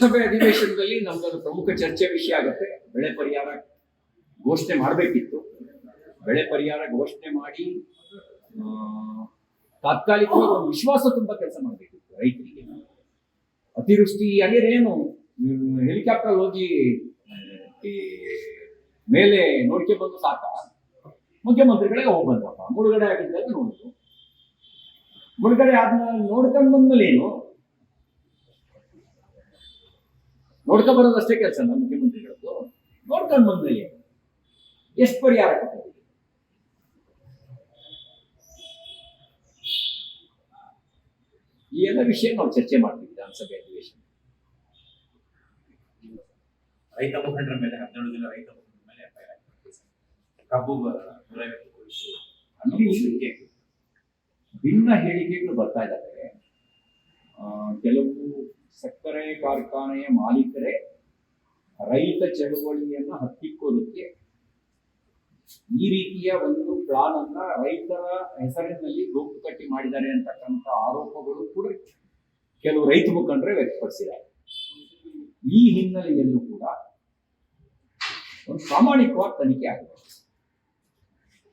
ಲೋಕಸಭೆ ಅಧಿವೇಶನದಲ್ಲಿ ನಮ್ದೊಂದು ಪ್ರಮುಖ ಚರ್ಚೆ ವಿಷಯ ಆಗುತ್ತೆ. ಬೆಳೆ ಪರಿಹಾರ ಘೋಷಣೆ ಮಾಡಬೇಕಿತ್ತು. ಬೆಳೆ ಪರಿಹಾರ ಘೋಷಣೆ ಮಾಡಿ ತಾತ್ಕಾಲಿಕವಾಗಿ ಒಂದು ವಿಶ್ವಾಸ ತುಂಬ ಕೆಲಸ ಮಾಡಬೇಕಿತ್ತು ರೈತರಿಗೆ. ಅತಿವೃಷ್ಟಿ ಆಗಿರೇನು ಹೆಲಿಕಾಪ್ಟರ್ ಹೋಗಿ ಮೇಲೆ ನೋಡ್ಕೆ ಬಂದು ಸಾಕ. ಮುಖ್ಯಮಂತ್ರಿಗಳಿಗೆ ಹೋಗಿ ಬಂದಪ್ಪ ಮುಳುಗಡೆ ಆಗಿದ್ದಾಗ ನೋಡಿದ್ರು ಮುಳುಗಡೆ ಆದ್ಮೇಲೆ ನೋಡ್ಕೊಂಡು ಬಂದ್ಮೇಲೆ ಏನು ನೋಡ್ಕೊಂಡ್ ಬರೋದಷ್ಟೇ ಕೆಲಸ ನಮ್ಮ ಮುಖ್ಯಮಂತ್ರಿಗಳದ್ದು. ನೋಡ್ಕೊಂಡು ಬಂದ್ಮೇಲೆ ಎಷ್ಟು ಪರಿಹಾರ ಈ ಎಲ್ಲ ವಿಷಯ ನಾವು ಚರ್ಚೆ ಮಾಡ್ತೀವಿ ವಿಧಾನಸಭೆ ಅಧಿವೇಶನ. ರೈತ ಮುಖಂಡರ ಮೇಲೆ, ಹದಿನೇಳು ದಿನ ರೈತ ಮುಖಂಡರ ಮೇಲೆ ಕಬ್ಬು ಭಿನ್ನ ಹೇಳಿಕೆಗಳು ಬರ್ತಾ ಇದ್ದಾವೆ ಕೆಲವು ಸಕ್ಕರೆ ಕಾರ್ಖಾನೆಯ ಮಾಲೀಕರೇ, ರೈತ ಚಳವಳಿಯನ್ನ ಹತ್ತಿಕ್ಕೋದಕ್ಕೆ ಈ ರೀತಿಯ ಒಂದು ಪ್ಲಾನ್ ಅನ್ನ ರೈತರ ಹೆಸರಿನಲ್ಲಿ ಗೋಪು ಕಟ್ಟಿ ಮಾಡಿದ್ದಾರೆ ಅಂತಕ್ಕಂಥ ಆರೋಪಗಳು ಕೂಡ ಕೆಲವು ರೈತ ಮುಖಂಡರೇ ವ್ಯಕ್ತಪಡಿಸಿದ್ದಾರೆ ಈ ಹಿನ್ನೆಲೆಯಲ್ಲೂ ಕೂಡ ಒಂದು ಪ್ರಾಮಾಣಿಕವಾದ ತನಿಖೆ ಆಗಿದೆ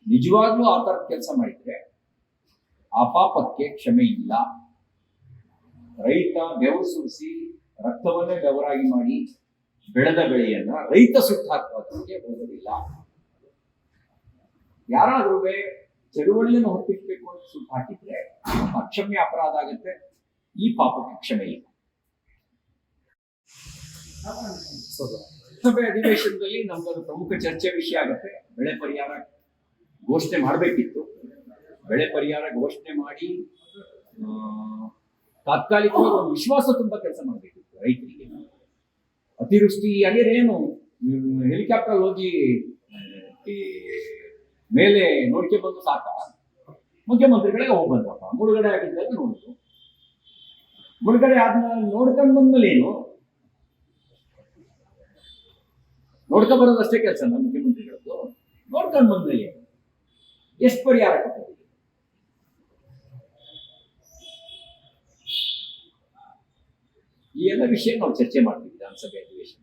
ನಿಜವಾಗ್ಲೂ ಆ ಥರದ ಕೆಲಸ ಮಾಡಿದ್ರೆ ಆ ಪಾಪಕ್ಕೆ ಕ್ಷಮೆ ಇಲ್ಲ. ರೈತ ಬೆವರು ಸುರಿಸಿ ರಕ್ತವನ್ನೇ ಬೆವರಾಗಿ ಮಾಡಿ ಬೆಳೆದ ಬೆಳೆಯನ್ನ ರೈತ ಸುಟ್ಟು ಹಾಕೋದಕ್ಕೆ ಹೋಗೋದಿಲ್ಲ ಯಾರಾದ್ರೂ ಚಳುವಳಿಯನ್ನು ಹೊತ್ತಿಸ್ಬೇಕು ಅಂತ ಸುಟ್ಟು ಹಾಕಿದ್ರೆ ಅಕ್ಷಮ್ಯ ಅಪರಾಧ ಆಗುತ್ತೆ, ಈ ಪಾಪಕ್ಕೆ ಕ್ಷಮೆ ಇಲ್ಲ. ಲೋಕಸಭೆ ಅಧಿವೇಶನದಲ್ಲಿ ನಮ್ದೊಂದು ಪ್ರಮುಖ ಚರ್ಚೆ ವಿಷಯ ಆಗುತ್ತೆ, ಬೆಳೆ ಪರಿಹಾರ ಘೋಷಣೆ ಮಾಡಬೇಕಿತ್ತು. ಬೆಳೆ ಪರಿಹಾರ ಘೋಷಣೆ ಮಾಡಿ ತಾತ್ಕಾಲಿಕವಾಗಿ ಒಂದು ವಿಶ್ವಾಸ ತುಂಬ ಕೆಲಸ ಮಾಡಬೇಕಿತ್ತು ರೈತರಿಗೆ. ಅತಿವೃಷ್ಟಿ ಆಗಿರೇನು ಹೆಲಿಕಾಪ್ಟರ್ ಹೋಗಿ ಮೇಲೆ ನೋಡ್ಕೆ ಬಂದು ಸಾಕ? ಮುಖ್ಯಮಂತ್ರಿಗಳೇ ಹೋಗಿ ಬಂದಪ್ಪ ಮುಳುಗಡೆ ಅಂತ ನೋಡಿದ್ರು ಮುಳುಗಡೆ ಆದ್ಮೇಲೆ ನೋಡ್ಕೊಂಡು ಬಂದ್ಮೇಲೆ ಏನು? ನೋಡ್ಕೊಂಡ್ ಬರೋದಷ್ಟೇ ಕೆಲಸ ಮುಖ್ಯಮಂತ್ರಿಗಳದ್ದು. ನೋಡ್ಕೊಂಡು ಬಂದ್ಮೇಲೆ ಎಷ್ಟು ಪರಿಹಾರ ಈ ಎಲ್ಲ ವಿಷಯ ನಾವು ಚರ್ಚೆ ಮಾಡ್ತೀವಿ ವಿಧಾನಸಭೆ ಅಧಿವೇಶನ.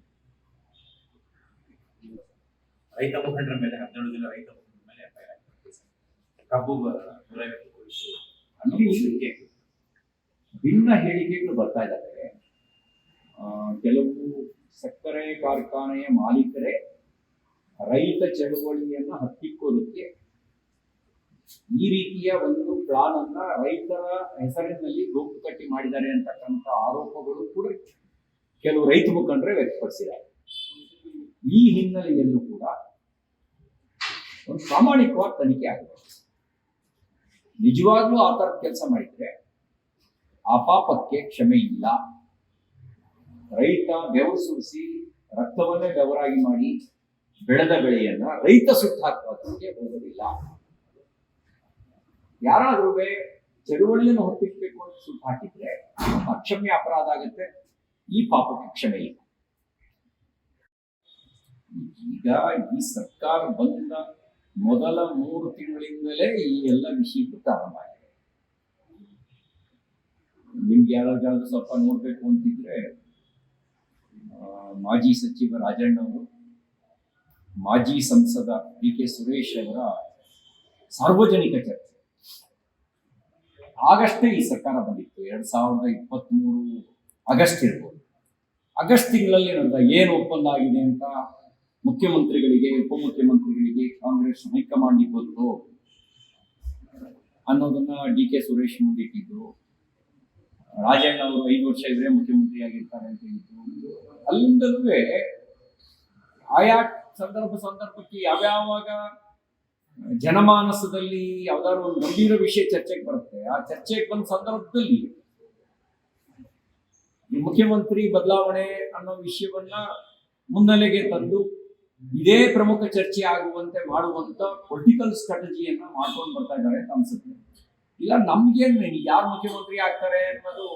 ರೈತ ಮುಖಂಡರ ಮೇಲೆ, ಹದಿನೇಳು ದಿನ ರೈತ ಮುಖಂಡರ ಮೇಲೆ ಕಬ್ಬು ಅಲ್ಲಿ ಭಿನ್ನ ಹೇಳಿಕೆಗಳು ಬರ್ತಾ ಇದ್ದಾರೆ ಕೆಲವು ಸಕ್ಕರೆ ಕಾರ್ಖಾನೆಯ ಮಾಲೀಕರೇ ರೈತ ಚಳುವಳಿಯನ್ನು ಹತ್ತಿಕ್ಕೋದಕ್ಕೆ ಈ ರೀತಿಯ ಒಂದು ಪ್ಲಾನ್ ಅನ್ನ ರೈತರ ಹೆಸರಿನಲ್ಲಿ ಗುಂಪು ಕಟ್ಟಿ ಮಾಡಿದ್ದಾರೆ ಅಂತಕ್ಕಂಥ ಆರೋಪಗಳು ಕೂಡ ಕೆಲವು ರೈತ ಮುಖಂಡರೇ ವ್ಯಕ್ತಪಡಿಸಿದ್ದಾರೆ. ಈ ಹಿನ್ನೆಲೆಯಲ್ಲೂ ಕೂಡ ಒಂದು ಪ್ರಾಮಾಣಿಕವಾಗಿ ತನಿಖೆ ಆಗಿದೆ ನಿಜವಾಗ್ಲೂ ಆ ಥರದ ಕೆಲಸ ಮಾಡಿದ್ರೆ ಆ ಪಾಪಕ್ಕೆ ಕ್ಷಮೆ ಇಲ್ಲ. ರೈತ ಬೆವರು ಸುರಿಸಿ ರಕ್ತವನ್ನೇ ಬೆವರಾಗಿ ಮಾಡಿ ಬೆಳೆದ ಬೆಳೆಯನ್ನ ರೈತ ಸುಟ್ಟು ಹಾಕುವುದಕ್ಕೆ ಹೋಗೋದಿಲ್ಲ ಯಾರಾದ್ರೂ ಚಳುವಳಿಯನ್ನು ಹೊತ್ತಿಸ್ಬೇಕು ಅಂತ ಸುಟ್ಟು ಹಾಕಿದ್ರೆ ಅಕ್ಷಮ್ಯ ಅಪರಾಧ ಆಗುತ್ತೆ. ಈ ಪಾಪಕ್ಕೆ ಕ್ಷಮೆ ಇಲ್ಲ. ಈಗ ಈ ಸರ್ಕಾರ ಬಂದ ಮೊದಲ ಮೂರು ತಿಂಗಳಿಂದಲೇ ಈ ಎಲ್ಲ ವಿಷಯ ಪ್ರಾರಂಭ ಆಗಿದೆ. ನಿಮ್ಗೆ ಯಾರಾದ್ರೂ ಸ್ವಲ್ಪ ನೋಡ್ಬೇಕು ಅಂತಿದ್ರೆ ಮಾಜಿ ಸಚಿವ ರಾಜಣ್ಣ ಅವರು, ಮಾಜಿ ಸಂಸದ ಡಿ ಕೆ ಸುರೇಶ್ ಅವರ ಸಾರ್ವಜನಿಕ ಚರ್ಚೆ. ಆಗಷ್ಟೇ ಈ ಸರ್ಕಾರ ಬಂದಿತ್ತು. ಎರಡ್ ಸಾವಿರದ ಇಪ್ಪತ್ತ್ಮೂರು ಆಗಸ್ಟ್ ಇರ್ಬೋದು. ಆಗಸ್ಟ್ ತಿಂಗಳಲ್ಲಿ ನಡೆದ ಏನು ಒಪ್ಪಂದ ಆಗಿದೆ ಅಂತ ಮುಖ್ಯಮಂತ್ರಿಗಳಿಗೆ, ಉಪಮುಖ್ಯಮಂತ್ರಿಗಳಿಗೆ ಕಾಂಗ್ರೆಸ್ ಹೈಕಮಾಂಡ್ ಗೊತ್ತು ಅನ್ನೋದನ್ನ ಡಿ ಕೆ ಸುರೇಶ್ ಮುಂದಿಟ್ಟಿದ್ರು ರಾಜಣ್ಣ ಅವರು ಐದು ವರ್ಷ ಇದ್ರೆ ಮುಖ್ಯಮಂತ್ರಿ ಆಗಿರ್ತಾರೆ ಅಂತ ಹೇಳಿದ್ರು. ಅಲ್ಲಿಂದಲೂ ಆಯಾ ಸಂದರ್ಭ ಸಂದರ್ಭಕ್ಕೆ ಯಾವ್ಯಾವಾಗ ಜನಮಾನಸದಲ್ಲಿ ಯಾವ್ದಾದ್ರು ಒಂದು ಗಂಭೀರ ವಿಷಯ ಚರ್ಚೆಗೆ ಬರುತ್ತೆ. ಆ ಚರ್ಚೆಗೆ ಬಂದ ಸಂದರ್ಭದಲ್ಲಿ ಮುಖ್ಯಮಂತ್ರಿ ಬದಲಾವಣೆ ಅನ್ನೋ ವಿಷಯವನ್ನ ಮುನ್ನೆಲೆಗೆ ತಂದು ಇದೇ ಪ್ರಮುಖ ಚರ್ಚೆ ಆಗುವಂತೆ ಮಾಡುವಂತ ಪೊಲಿಟಿಕಲ್ ಸ್ಟ್ರಾಟಜಿಯನ್ನ ಮಾಡ್ಕೊಂಡು ಬರ್ತಾ ಇದ್ದಾರೆ ಅಂತ ಅನ್ಸುತ್ತೆ. ಇಲ್ಲ, ನಮ್ಗೇನ್ ಯಾರು ಮುಖ್ಯಮಂತ್ರಿ ಆಗ್ತಾರೆ ಅನ್ನೋದು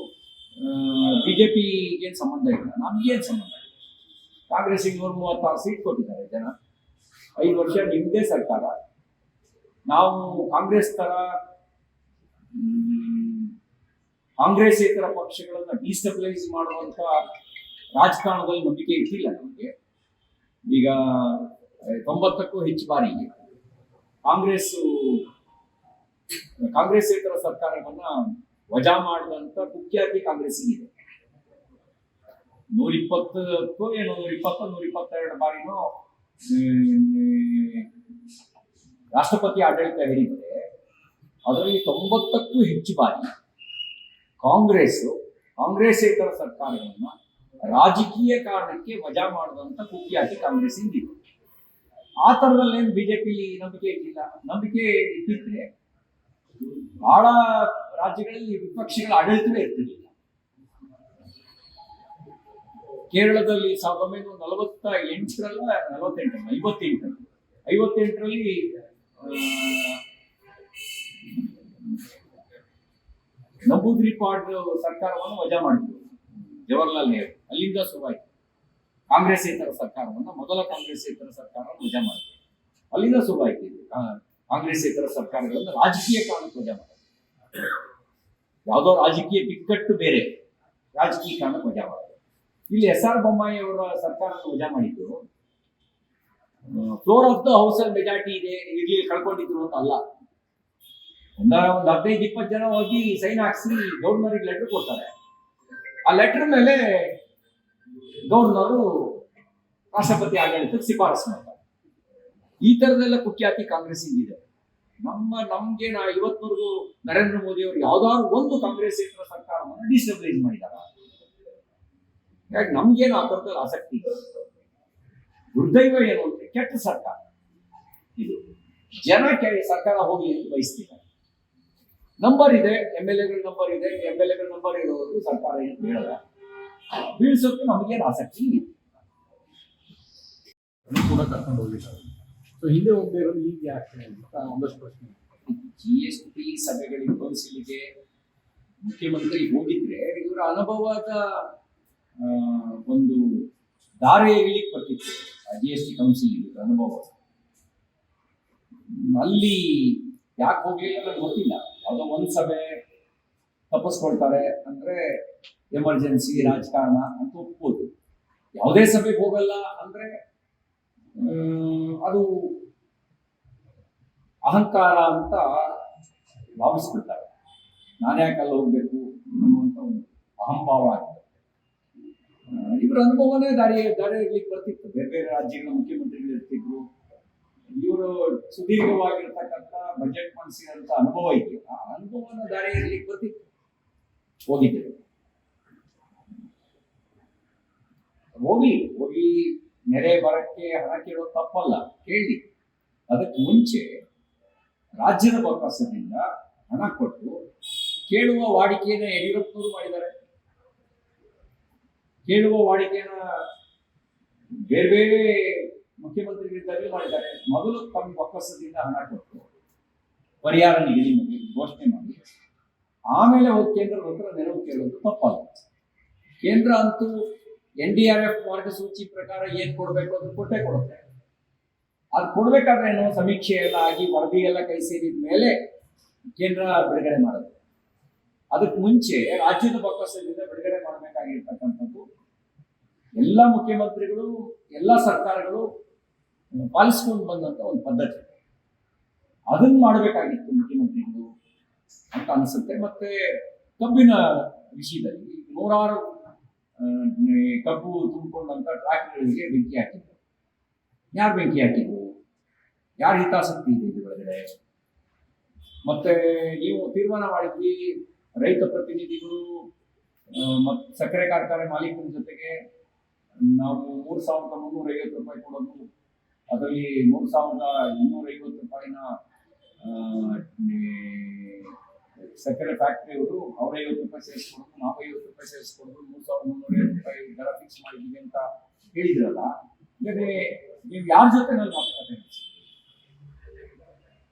ಬಿಜೆಪಿಗೆ ಸಂಬಂಧ ಇಲ್ಲ. ನಮ್ಗೇನ್ ಸಂಬಂಧ ಇಲ್ಲ. ಕಾಂಗ್ರೆಸ್ ನೂರ ಮೂವತ್ತಾರು ಸೀಟ್ ಕೊಟ್ಟಿದ್ದಾರೆ ಜನ. ಐದು ವರ್ಷ ನಿಮ್ದೇ ಸರ್ಕಾರ. ನಾವು ಕಾಂಗ್ರೆಸ್ ತರ ಮ್, ಕಾಂಗ್ರೆಸ್ಸೇತರ ಪಕ್ಷಗಳನ್ನ ಡಿಸ್ಟಬಿಲೈಸ್ ಮಾಡುವಂತ ರಾಜಕಾರಣದಲ್ಲಿ ನಂಬಿಕೆ ಇಟ್ಟಿಲ್ಲ ನಮಗೆ. ಈಗ ತೊಂಬತ್ತಕ್ಕೂ ಹೆಚ್ಚು ಬಾರಿ ಕಾಂಗ್ರೆಸ್ ಕಾಂಗ್ರೆಸ್ಸೇತರ ಸರ್ಕಾರವನ್ನ ವಜಾ ಮಾಡಿದಂತ ಕುಖ್ಯಾತಿ ಕಾಂಗ್ರೆಸ್ಸಿಗಿದೆ ಇದೆ. ಇಪ್ಪತ್ತಕ್ಕೂ ಏನೋ ನೂರ ನೂರಿಪ್ಪತ್ತೆರಡು ಬಾರಿನೂ ರಾಷ್ಟ್ರಪತಿ ಆಡಳಿತ ಹೇಳಿದ್ರೆ ಅದರಲ್ಲಿ ತೊಂಬತ್ತಕ್ಕೂ ಹೆಚ್ಚು ಬಾರಿ ಕಾಂಗ್ರೆಸ್ ಕಾಂಗ್ರೆಸ್ಸೇತರ ಸರ್ಕಾರವನ್ನು ರಾಜಕೀಯ ಕಾರಣಕ್ಕೆ ವಜಾ ಮಾಡಿದಂಥ ಕುಖ್ಯಾತಿ ಕಾಂಗ್ರೆಸ್ ಇದೆ ಆ ತರದಲ್ಲೇನು ಬಿಜೆಪಿ ನಂಬಿಕೆ ಇಟ್ಟಿಲ್ಲ ನಂಬಿಕೆ ಇಟ್ಟಿದ್ರೆ ಬಹಳ ರಾಜ್ಯಗಳಲ್ಲಿ ವಿಪಕ್ಷಗಳ ಆಡಳಿತವೇ ಇರ್ತಿರ್ಲಿಲ್ಲ. ಕೇರಳದಲ್ಲಿ ಸಾವಿರದ ಒಂಬೈನೂರ ನಲವತ್ತ ಎಂಟರಲ್ಲ, ನಲವತ್ತೆಂಟರಲ್ಲ, ಐವತ್ತೆಂಟರಲ್ಲಿ ಐವತ್ತೆಂಟರಲ್ಲಿ ಆ, ನಂಬೂದ್ರಿಪಾಡ್ ಸರ್ಕಾರವನ್ನು ವಜಾ ಮಾಡಿದ್ರು. ಜವಾಹರ್ಲಾಲ್ ನೆಹರು. ಅಲ್ಲಿಂದ ಶುರುವಾಯಿತು. ಕಾಂಗ್ರೆಸ್ಸೇತರ ಸರ್ಕಾರವನ್ನು ಮೊದಲ ಕಾಂಗ್ರೆಸ್ ಇತರ ಸರ್ಕಾರವನ್ನು ವಜಾ ಮಾಡಿದ್ರು. ಅಲ್ಲಿಂದ ಶುರುವಾಯಿತು ಇದು. ಕಾಂಗ್ರೆಸ್ ಕಾಂಗ್ರೆಸ್ಸೇತರ ಸರ್ಕಾರಗಳನ್ನು ರಾಜಕೀಯ ಕಾರಣಕ್ಕೆ ವಜಾ ಮಾಡಿದ್ರು. ಯಾವುದೋ ರಾಜಕೀಯ ಬಿಕ್ಕಟ್ಟು ಬೇರೆ ರಾಜಕೀಯ ಕಾರಣಕ್ಕೆ ವಜಾ ಮಾಡಿದ್ರು. ಇಲ್ಲಿ ಎಸ್ ಆರ್ ಬೊಮ್ಮಾಯಿ ಅವರ ಸರ್ಕಾರವನ್ನು ವಜಾ ಮಾಡಿದ್ದು ಫ್ಲೋರ್ ಆಫ್ ದ ಹೌಸ್ ಅಲ್ಲಿ ಮೆಜಾರಿಟಿ ಇದೆ ಇರ್ಲಿ ಕಳ್ಕೊಂಡಿದ್ರು ಅಂತ ಅಲ್ಲ. ಒಂದ ಒಂದು ಹದಿನೈದು, ಇಪ್ಪತ್ತು ಜನ ಹೋಗಿ ಸೈನ್ ಹಾಕ್ಸಿ ಗೌರ್ನರ್ ಲೆಟರ್ ಕೊಡ್ತಾರೆ. ಆ ಲೆಟರ್ ಮೇಲೆ ಗೌರ್ನರು ರಾಷ್ಟ್ರಪತಿ ಆಡಳಿತಕ್ಕೆ ಶಿಫಾರಸು ಮಾಡ್ತಾರೆ. ಈ ತರದೆಲ್ಲ ಕುಖ್ಯಾತಿ ಕಾಂಗ್ರೆಸ್ ಇದೆ ನಮ್ಮ ನಮ್ಗೆ ನಾ ಇವತ್ತವರೆಗೂ ನರೇಂದ್ರ ಮೋದಿ ಅವರು ಯಾವ್ದಾದ್ರು ಒಂದು ಕಾಂಗ್ರೆಸ್ ಸರ್ಕಾರವನ್ನು ಡಿಸ್ಟಬಿಲೈಸ್ ಮಾಡಿದಾರ. ನಮ್ಗೇನು ಆ ಆಸಕ್ತಿ ಇದೆ ದುರ್ದೈವ ಏನು ಅಂದ್ರೆ ಕೆಟ್ಟ ಸರ್ಕಾರ. ಇದು ಜನ ಸರ್ಕಾರ ಹೋಗಿ ಎಂದು ಬಯಸ್ತಿದ್ದಾರೆ ನಂಬರ್ ಇದೆ ಎಂ ಎಲ್ ಎಗಳ ನಂಬರ್ ಇದೆ ಎಂ ಎಲ್ ಎಗಳ ನಂಬರ್ ಇರೋವರೆಗೂ ಸರ್ಕಾರ ಏನು ಹೇಳಲ್ಲ. ಬೀಳ್ಸೋಕೆ ನಮಗೇನು ಆಸಕ್ತಿ ಕೂಡ ಕರ್ಕೊಂಡು ಹೋಗಿ ಸೊ ಹಿಂದೆ ಹೋಗದೆ ಇರೋದು ಈಗ ಯಾಕೆ ಅಂತ ಒಂದಷ್ಟು ಪ್ರಶ್ನೆ ಜಿ ಎಸ್ ಟಿ ಸಭೆಗಳಿಗೆ ಕೌನ್ಸಿಲ್ಗೆ ಮುಖ್ಯಮಂತ್ರಿ ಹೋಗಿದ್ರೆ ಇವರ ಅನುಭವದ ಒಂದು ದಾರಿ ಎಳಿಲಿಕ್ಕೆ ಬರ್ತಿತ್ತು. ಜಿ ಎಸ್ ಟಿ ಕೌನ್ಸಿಲ್ ಅನುಭವ. ಅಲ್ಲಿ ಯಾಕೆ ಹೋಗ್ಲಿಲ್ಲ ಅಂತ ಗೊತ್ತಿಲ್ಲ. ಯಾವುದೋ ಒಂದು ಸಭೆ ತಪ್ಪಿಸ್ಕೊಳ್ತಾರೆ ಅಂದ್ರೆ ಎಮರ್ಜೆನ್ಸಿ, ರಾಜಕಾರಣ ಅಂತ ಒಪ್ಬೋದು. ಯಾವುದೇ ಸಭೆಗೆ ಹೋಗಲ್ಲ ಅಂದ್ರೆ ಅದು ಅಹಂಕಾರ ಅಂತ ಭಾವಿಸ್ಬಿಡ್ತಾರೆ. ನಾನು ಯಾಕೆ ಅಲ್ಲಿ ಹೋಗ್ಬೇಕು ಅನ್ನುವಂಥ ಒಂದು ಅಹಂಭಾವ ಆಗಿದೆ. ಇವ್ರ ಅನುಭವನೇ ದಾರಿ ದಾರಿ ಇರ್ಲಿಕ್ಕೆ ಬರ್ತಿತ್ತು. ಬೇರೆ ಬೇರೆ ರಾಜ್ಯಗಳ ಮುಖ್ಯಮಂತ್ರಿಗಳು ಇರ್ತಿದ್ರು. ಇವರು ಸುದೀರ್ಘವಾಗಿರ್ತಕ್ಕಂಥ ಬಜೆಟ್ ಮಂಡಿಸಿದಂತ ಅನುಭವ ಇದೆ ಆ ಅನುಭವನ ದಾರಿ ಇರ್ಲಿಕ್ಕೆ ಬರ್ತಿತ್ತು. ಹೋಗಿದ್ರು ಹೋಗಿ ಹೋಗಿ ನೆರೆ ಬರಕ್ಕೆ ಹಣ ಕೇಳೋದು ತಪ್ಪಲ್ಲ. ಕೇಳಿ ಅದಕ್ಕೆ ಮುಂಚೆ ರಾಜ್ಯದ ಬೊಕ್ಕಸದಿಂದ ಹಣ ಕೊಟ್ಟು ಕೇಳುವ ವಾಡಿಕೆಯನ್ನು ಯಡಿಯೂರಪ್ಪನವರು ಮಾಡಿದ್ದಾರೆ. ಕೇಳುವ ವಾಡಿಕೆಯನ್ನ ಬೇರೆ ಬೇರೆ ಮುಖ್ಯಮಂತ್ರಿಗಳಿದ್ದಾಗಲೂ ಮಾಡಿದ್ದಾರೆ. ಮೊದಲು ತಮ್ಮ ಬೊಕ್ಕಸದಿಂದ ಹಣ ಕೊಟ್ಟು ಪರಿಹಾರ ನಿಗದಿ ಮಾಡಿ ಘೋಷಣೆ ಮಾಡಿ. ಆಮೇಲೆ ಹೋಗಿ ಕೇಂದ್ರದ ಹತ್ರ ನೆರವು ಕೇಳೋದು ತಪ್ಪಲ್ಲ ಕೇಂದ್ರ ಅಂತೂ ಎನ್ ಡಿ ಆರ್ ಎಫ್ ಮಾರ್ಗಸೂಚಿ ಪ್ರಕಾರ ಏನ್ ಕೊಡ್ಬೇಕು ಅಂತ ಕೊಟ್ಟೆ ಕೊಡುತ್ತೆ. ಅದು ಕೊಡ್ಬೇಕಾದ್ರೆ ಏನೋ ಸಮೀಕ್ಷೆ ಎಲ್ಲ ಆಗಿ ವರದಿ ಎಲ್ಲ ಕೈ ಸೇರಿದ ಮೇಲೆ ಕೇಂದ್ರ ಬಿಡುಗಡೆ ಮಾಡೋದು ಅದಕ್ಕೆ ಮುಂಚೆ ರಾಜ್ಯದ ಬೊಕ್ಕಸದಿಂದ ಎಲ್ಲ ಮುಖ್ಯಮಂತ್ರಿಗಳು, ಎಲ್ಲ ಸರ್ಕಾರಗಳು ಪಾಲಿಸ್ಕೊಂಡು ಬಂದಂತ ಒಂದು ಪದ್ಧತಿ. ಅದನ್ನ ಮಾಡಬೇಕಾಗಿತ್ತು ಮುಖ್ಯಮಂತ್ರಿಗಳು ಅಂತ ಅನಿಸುತ್ತೆ. ಮತ್ತೆ ಕಬ್ಬಿನ ವಿಷಯದಲ್ಲಿ ನೂರಾರು ಕಬ್ಬು ತುಂಬಿಕೊಂಡಂತ ಟ್ರ್ಯಾಕ್ಟರ್ಗಳಿಗೆ ಬೆಂಕಿ ಹಾಕಿದ್ರು. ಯಾರು ಬೆಂಕಿ ಹಾಕಿದ್ರು? ಯಾರ ಹಿತಾಸಕ್ತಿ ಇದೆ ಒಳಗಡೆ? ಮತ್ತೆ ನೀವು ತೀರ್ಮಾನ ಮಾಡಿದ್ವಿ, ರೈತ ಪ್ರತಿನಿಧಿಗಳು ಸಕ್ಕರೆ ಕಾರ್ಖಾನೆ ಮಾಲೀಕರ ಜೊತೆಗೆ ನಾವು ಮೂರು ಸಾವಿರದ ಮುನ್ನೂರ ಐವತ್ತು ರೂಪಾಯಿ ಕೊಡೋದು. ಅದರಲ್ಲಿ ಮೂರು ಸಾವಿರದ ಇನ್ನೂರ ಐವತ್ತು ರೂಪಾಯಿನ ಸಕ್ಕರೆ ಫ್ಯಾಕ್ಟ್ರಿ ಅವರು ಅವ್ರ ಐವತ್ತು ರೂಪಾಯಿ ಸೇರಿಸ್ಕೊಡೋದು ನಾವು ಐವತ್ತು ರೂಪಾಯಿ ಸೇರಿಸ್ಕೊಡೋದು, ಮೂರು ಸಾವಿರದ ಮುನ್ನೂರ ಐವತ್ತು ರೂಪಾಯಿ ದರ ಫಿಕ್ಸ್ ಮಾಡಿದ್ದೀವಿ ಅಂತ ಹೇಳಿದ್ರಲ್ಲ. ಹಾಗಾದ್ರೆ ನೀವು ಯಾರ ಜೊತೆ ನಾನು ಮಾತುಕತೆ?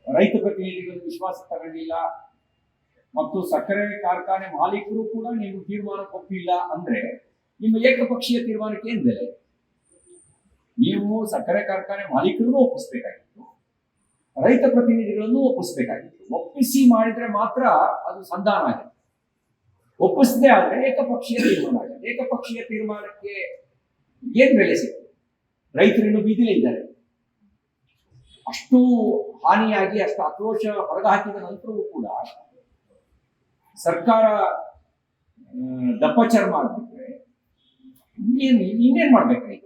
ರೈತ ಪ್ರತಿನಿಧಿಗಳು ವಿಶ್ವಾಸ ತಗೊಂಡಿಲ್ಲ. ಮತ್ತು ಸಕ್ಕರೆ ಕಾರ್ಖಾನೆ ಮಾಲೀಕರು ಕೂಡ ನೀವು ತೀರ್ಮಾನ ಒಪ್ಪಿಲ್ಲ ಅಂದ್ರೆ ನಿಮ್ಮ ಏಕಪಕ್ಷೀಯ ತೀರ್ಮಾನಕ್ಕೆ ಏನ್ ಬೆಲೆ? ನೀವು ಸಕ್ಕರೆ ಕಾರ್ಖಾನೆ ಮಾಲೀಕರನ್ನು ಒಪ್ಪಿಸ್ಬೇಕಾಗಿತ್ತು, ರೈತ ಪ್ರತಿನಿಧಿಗಳನ್ನು ಒಪ್ಪಿಸ್ಬೇಕಾಗಿತ್ತು. ಒಪ್ಪಿಸಿ ಮಾಡಿದ್ರೆ ಮಾತ್ರ ಅದು ಸಂಧಾನ ಆಗುತ್ತೆ ಒಪ್ಪಿಸದೆ ಆದ್ರೆ ಏಕಪಕ್ಷೀಯ ತೀರ್ಮಾನ ಆಗಿದೆ. ಏಕಪಕ್ಷೀಯ ತೀರ್ಮಾನಕ್ಕೆ ಏನ್ ಬೆಲೆ ಸಿಕ್ತು ರೈತರು ಇನ್ನು ಬೀದಿಲೇ ಇದ್ದಾರೆ. ಅಷ್ಟು ಹಾನಿಯಾಗಿ, ಅಷ್ಟು ಆಕ್ರೋಶ ಹೊರಗೆ ಹಾಕಿದ ನಂತರವೂ ಕೂಡ ಸರ್ಕಾರ ದಪ್ಪ ಚರ್ಮ ಆಗ್ಬಿಟ್ರೆ ಇನ್ನೇನ್ ಇನ್ನೇನ್ ಮಾಡ್ಬೇಕು ಈಗ?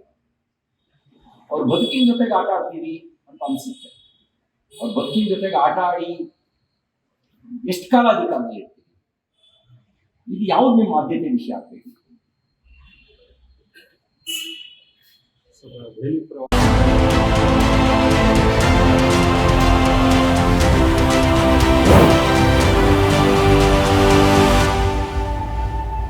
ಅವ್ರ ಬದುಕಿನ ಜೊತೆಗೆ ಆಟ ಆಡ್ತೀವಿ ಅಂತ ಅನ್ಸುತ್ತೆ. ಅವ್ರ ಬದುಕಿನ ಜೊತೆಗೆ ಆಟ ಆಡಿ ಎಷ್ಟು ಕಾಲ ಅಧಿಕಾರದಲ್ಲಿ ಇರ್ತೀವಿ ಇದು ಯಾವ್ದು ನಿಮ್ಮ ಆದ್ಯತೆ ವಿಷಯ ಆಗ್ಬೇಕು? ಸೊ ದೆಹಲಿ ಪ್ರವಾಸ